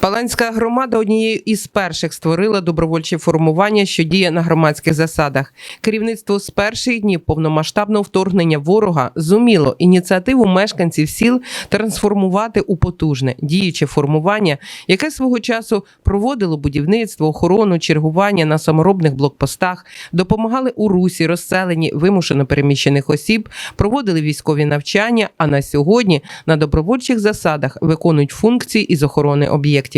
Паланська громада однією із перших створила добровольче формування, що діє на громадських засадах. Керівництво з перших днів повномасштабного вторгнення ворога зуміло ініціативу мешканців сіл трансформувати у потужне діюче формування, яке свого часу проводило будівництво, охорону, чергування на саморобних блокпостах, допомагали у русі, розселенні вимушено переміщених осіб, проводили військові навчання. А на сьогодні на добровольчих засадах виконують функції із охорони об'єктів.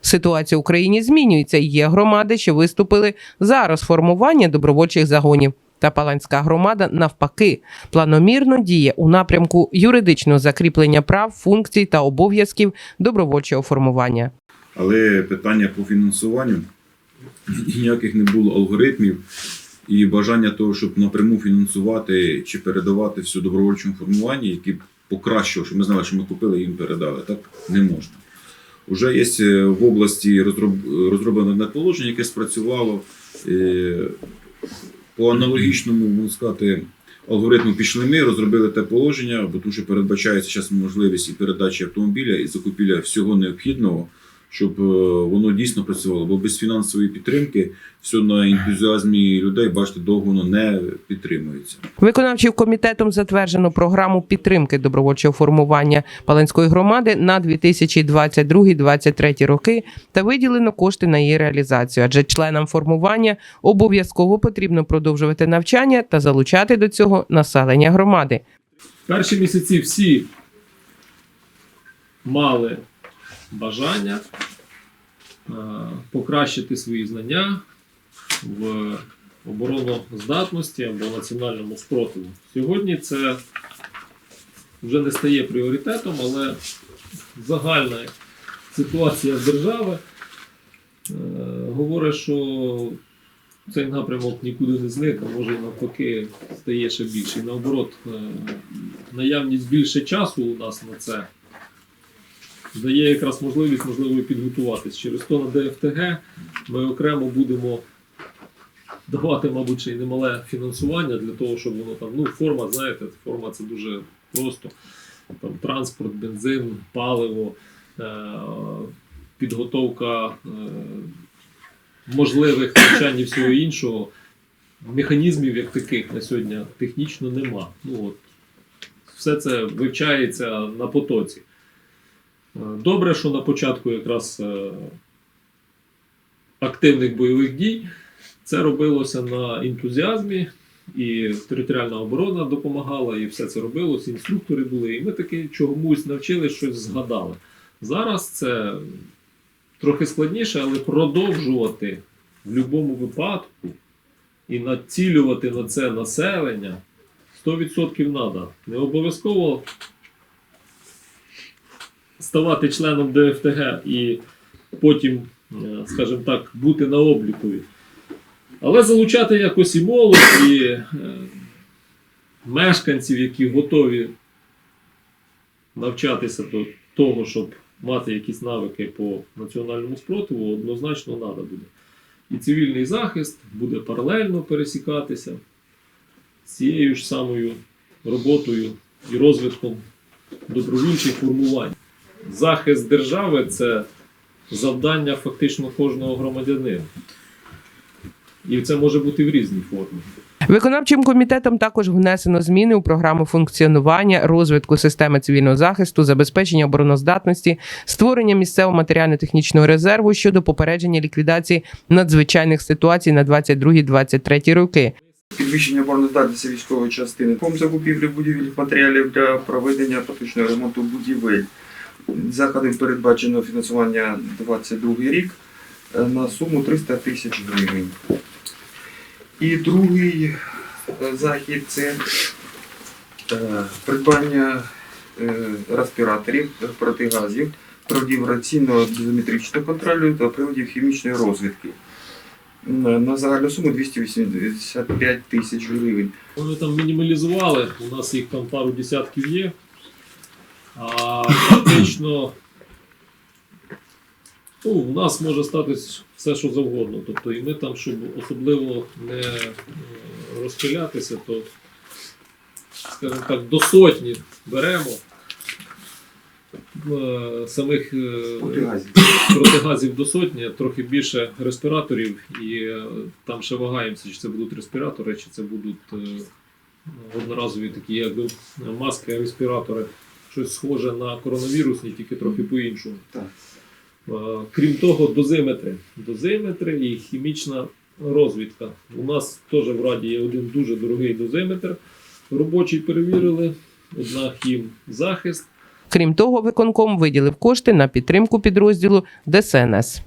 Ситуація в Україні змінюється. Є громади, що виступили за розформування добровольчих загонів. Та Паланська громада навпаки планомірно діє у напрямку юридичного закріплення прав, функцій та обов'язків добровольчого формування. Але питання по фінансуванню ніяких не було алгоритмів і бажання того, щоб напряму фінансувати чи передавати все добровольчому формуванні, які б покращило, щоб ми знали, що ми купили і їм передали. Так не можна. Уже є е, в області розроб- розроблене одне положення, яке спрацювало е, по аналогічному, можна сказати, алгоритму пішли ми, розробили те положення, бо тому що передбачається зараз можливість і передачі автомобіля, і закупівля всього необхідного, щоб е, воно дійсно працювало. Бо без фінансової підтримки все на ентузіазмі людей, бачите, довго воно не підтримується. Виконавчим комітетом затверджено програму підтримки добровольчого формування Паланської громади на 2022-2023 роки та виділено кошти на її реалізацію. Адже членам формування обов'язково потрібно продовжувати навчання та залучати до цього населення громади. Перші місяці всі мали бажання е, покращити свої знання в обороноздатності або національному спротиву. Сьогодні це вже не стає пріоритетом, але загальна ситуація держави е, говорить, що цей напрямок нікуди не зник, а може навпаки стає ще більше. І наоборот, е, наявність більше часу у нас на це дає якраз можливість можливо підготуватись. Через то на ДФТГ ми окремо будемо давати, мабуть, й немале фінансування для того, щоб воно там, ну, форма, знаєте, форма це дуже просто. Там, транспорт, бензин, паливо, е, підготовка. Е, можливих навчань і всього іншого, механізмів як таких на сьогодні технічно нема. Ну, от, все це вивчається на потоці. Е, Добре, що на початку якраз е, активних бойових дій це робилося на ентузіазмі, і територіальна оборона допомагала, і все це робилось, інструктори були, і ми таки чомусь навчили щось згадали. Зараз це трохи складніше, але продовжувати в будь-якому випадку і націлювати на це населення 100% треба. Не обов'язково ставати членом ДФТГ і потім, е, скажімо так, бути на обліку. Але залучати якось і молодь, і е, мешканців, які готові навчатися до того, щоб мати якісь навики по національному спротиву, однозначно треба буде. І цивільний захист буде паралельно пересікатися з цією ж самою роботою і розвитком добровольчих формувань. Захист держави це завдання фактично кожного громадянина. І це може бути в різній формі. Виконавчим комітетом також внесено зміни у програму функціонування, розвитку системи цивільного захисту, забезпечення обороноздатності, створення місцевого матеріально-технічного резерву щодо попередження ліквідації надзвичайних ситуацій на 22-23 роки. Підвищення обороноздатності військової частини, закупівлі будівельних матеріалів для проведення поточного ремонту будівель. Заходом передбачено фінансування 22 рік е, на суму 300 тисяч гривень. І другий е, захід це е, придбання респіраторів протигазів, приладів раційного дозиметричного контролю та приладів хімічної розвідки. На загальну суму 285 тисяч гривень. Вони там мінімалізували, у нас їх там пару десятків є. А фактично ну, у нас може статись все, що завгодно. Тобто, і ми там, щоб особливо не е, розпилятися, то, скажімо так, до сотні беремо. е, самих е, Протигазів. протигазів до сотні, трохи більше респіраторів, і там ще вагаємося, чи це будуть респіратори, чи це будуть одноразові такі якби маски, респіратори. Щось схоже на коронавірусні, тільки трохи по-іншому. Крім того, дозиметри. Дозиметри і хімічна розвідка. У нас теж в Раді є один дуже дорогий дозиметр. Робочий перевірили, одна хім захист. Крім того, виконком виділив кошти на підтримку підрозділу ДСНС.